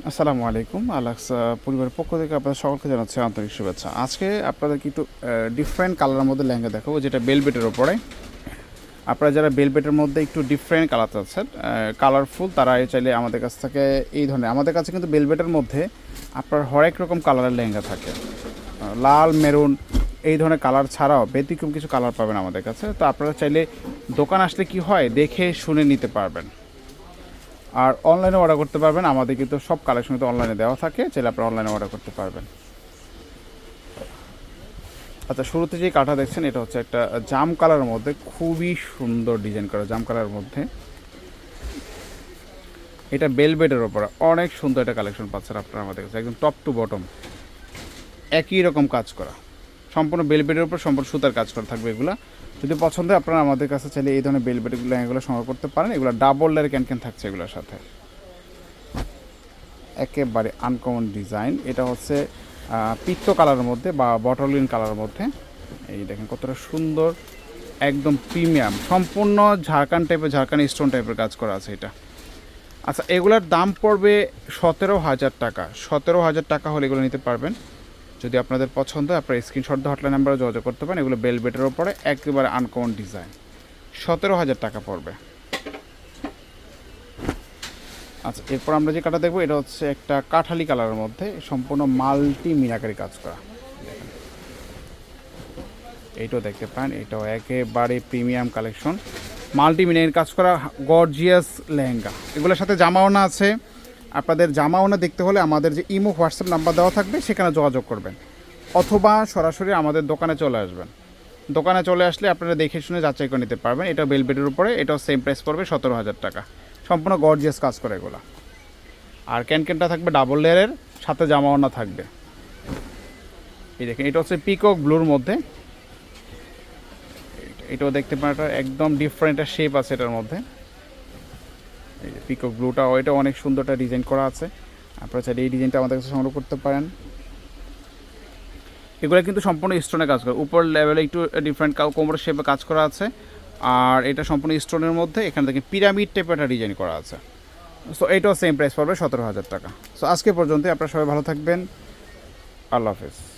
আসসালামু আলাইকুম, আলাক্সা পরিবারের পক্ষ থেকে আপনাদের সকলকে জানাচ্ছি আন্তরিক শুভেচ্ছা। আজকে আপনাদের কিন্তু ডিফারেন্ট কালারের মধ্যে লেহেঙ্গা দেখাবো, যেটা বেলবেটের ওপরে। আপনারা যারা বেলবেটের মধ্যে একটু ডিফারেন্ট কালার চাচ্ছেন কালারফুল তারা চাইলে আমাদের কাছ থেকে এই ধরনের, আমাদের কাছে কিন্তু বেলবেটের মধ্যে আপনার হরেক রকম কালারের লেহেঙ্গা থাকে। লাল মেরুন এই ধরনের কালার ছাড়াও ব্যতিক্রম কিছু কালার পাবেন আমাদের কাছে। তো আপনারা চাইলে দোকান আসলে কি হয়, দেখে শুনে নিতে পারবেন। আর অনলাইনে অর্ডার করতে পারবেন। আমাদের কিন্তু সব কালেকশন তো অনলাইনে দেওয়া থাকে, চাইলে আপনারা অনলাইনে অর্ডার করতে পারবেন। আচ্ছা শুরুতে যে কাটা দেখছেন, এটা হচ্ছে একটা জাম কালারের মধ্যে খুবই সুন্দর ডিজাইন করা জাম কালারের মধ্যে। এটা বেলবেটের ওপরে অনেক সুন্দর একটা কালেকশন পাচ্ছেন আপনারা আমাদের কাছে, একদম টপ টু বটম একই রকম কাজ করা। সম্পূর্ণ বেলবেটের উপর সম্পূর্ণ সুতার কাজ করা থাকবে এগুলো। যদি পছন্দ হয় আপনারা আমাদের কাছে চাইলে এই ধরনের বেলবেটগুলো এগুলো সংগ্রহ করতে পারেন। এগুলো ডাবল লেয়ার ক্যান ক্যান থাকছে এগুলোর সাথে। একেবারে আনকমন ডিজাইন এটা হচ্ছে পিত্ত কালারের মধ্যে বা বটলিন কালারের মধ্যে। এই দেখেন কতটা সুন্দর, একদম প্রিমিয়াম সম্পূর্ণ ঝাড়খান টাইপের ঝাড়খান স্টোন টাইপের কাজ করা আছে এটা। আচ্ছা এগুলোর দাম পড়বে সতেরো হাজার টাকা। সতেরো হাজার টাকা হলে এগুলো নিতে পারবেন। যদি আপনাদের পছন্দ হয়, আপনার স্ক্রিনশট দিয়ে হটলাইন নাম্বারে যোগাযোগ করতে পারেন। এগুলো বেলবেটের ওপরে একেবারে আনকমন ডিজাইন সতেরো হাজার টাকা পড়বে। আচ্ছা এরপর আমরা যে কাটা দেখব, এটা হচ্ছে একটা কাঠালি কালারের মধ্যে সম্পূর্ণ মাল্টি মিনাকারি কাজ করা। এইটাও দেখতে পান, এটাও একেবারে প্রিমিয়াম কালেকশন মাল্টি মিনাকারি কাজ করা গর্জিয়াস লেহেঙ্গা। এগুলোর সাথে জামাওনা আছে। আপনাদের জামাওনা দেখতে হলে আমাদের যে ইমো, হোয়াটসঅ্যাপ নাম্বার দেওয়া থাকবে, সেখানে যোগাযোগ করবেন। অথবা সরাসরি আমাদের দোকানে চলে আসবেন। দোকানে চলে আসলে আপনারা দেখে শুনে যাচাই করে নিতে পারবেন। এটা বেলবেটের উপরে, এটাও সেম প্রাইস পড়বে সতেরো হাজার টাকা। সম্পূর্ণ গর্জিয়াস কাজ করে এগুলো। আর ক্যানক্যানটা থাকবে ডাবল লেয়ারের সাথে জামাওনা থাকবে। এই দেখেন, এটা হচ্ছে পিকক ব্লুর মধ্যে। এটাও দেখতে পারেন একদম ডিফারেন্ট শেপ আছে এটার মধ্যে। পিকক ব্লুটা, ওইটা অনেক সুন্দর একটা ডিজাইন করা আছে। আপনারা চাইলে এই ডিজাইনটা আমাদের কাছে সংগ্রহ করতে পারেন। এগুলো কিন্তু সম্পূর্ণ স্টোনে কাজ করে। উপর লেভেলে একটু ডিফারেন্ট কোমরের শেপে কাজ করা আছে। আর এটা সম্পূর্ণ স্টোনের মধ্যে, এখানে দেখেন পিরামিড টাইপের একটা ডিজাইন করা আছে। সো এটাও সেম প্রাইস পড়বে সতেরো হাজার টাকা। সো আজকে পর্যন্ত আপনারা সবাই ভালো থাকবেন। আল্লাহ হাফেজ।